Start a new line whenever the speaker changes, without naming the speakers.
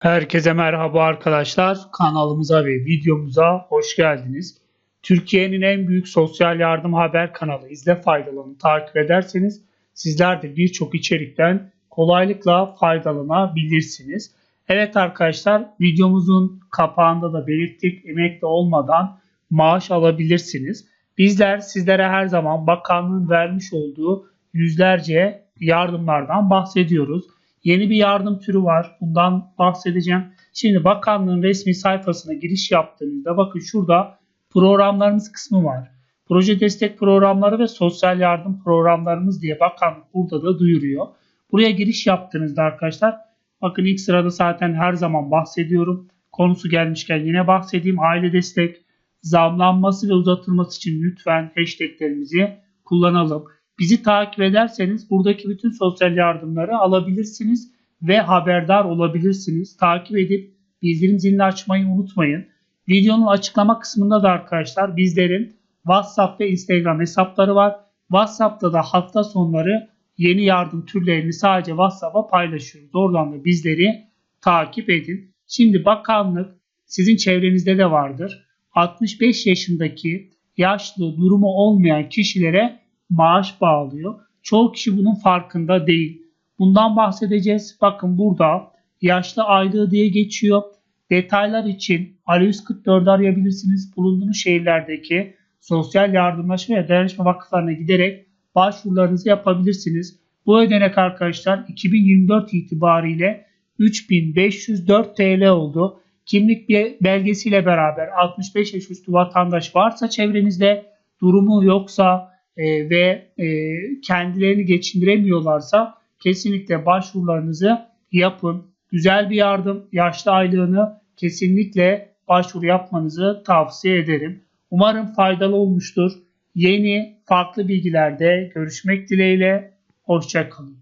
Herkese merhaba arkadaşlar. Kanalımıza ve videomuza hoş geldiniz. Türkiye'nin en büyük sosyal yardım haber kanalı İzle Faydalan'ı takip ederseniz sizler de birçok içerikten kolaylıkla faydalanabilirsiniz. Evet arkadaşlar videomuzun kapağında da belirttik emekli olmadan maaş alabilirsiniz. Bizler sizlere her zaman bakanlığın vermiş olduğu yüzlerce yardımlardan bahsediyoruz. Yeni bir yardım türü var. Bundan bahsedeceğim. Şimdi bakanlığın resmi sayfasına giriş yaptığınızda bakın şurada programlarımız kısmı var. Proje destek programları ve sosyal yardım programlarımız diye bakanlık burada da duyuruyor. Buraya giriş yaptığınızda arkadaşlar bakın ilk sırada zaten her zaman bahsediyorum. Konusu gelmişken yine bahsedeyim. Aile destek, zamlanması ve uzatılması için lütfen hashtaglerimizi kullanalım. Bizi takip ederseniz buradaki bütün sosyal yardımları alabilirsiniz ve haberdar olabilirsiniz. Takip edip bildirim zilini açmayı unutmayın. Videonun açıklama kısmında da arkadaşlar bizlerin WhatsApp ve Instagram hesapları var. WhatsApp'ta da hafta sonları yeni yardım türlerini sadece WhatsApp'a paylaşıyoruz. Oradan da bizleri takip edin. Şimdi bakanlık sizin çevrenizde de vardır. 65 yaşındaki yaşlı durumu olmayan kişilere maaş bağlıyor. Çoğu kişi bunun farkında değil. Bundan bahsedeceğiz. Bakın burada yaşlı aylığı diye geçiyor. Detaylar için Ali 144'ü arayabilirsiniz. Bulunduğunuz şehirlerdeki sosyal yardımlaşma ve dayanışma vakıflarına giderek başvurularınızı yapabilirsiniz. Bu ödenek arkadaşlar 2024 itibariyle 3504 TL oldu. Kimlik belgesiyle beraber 65 yaş üstü vatandaş varsa çevrenizde durumu yoksa e, ve e, kendilerini geçindiremiyorlarsa kesinlikle başvurularınızı yapın. Güzel bir yardım, yaşlı aylığını kesinlikle başvuru yapmanızı tavsiye ederim. Umarım faydalı olmuştur. Yeni farklı bilgilerde görüşmek dileğiyle. Hoşçakalın.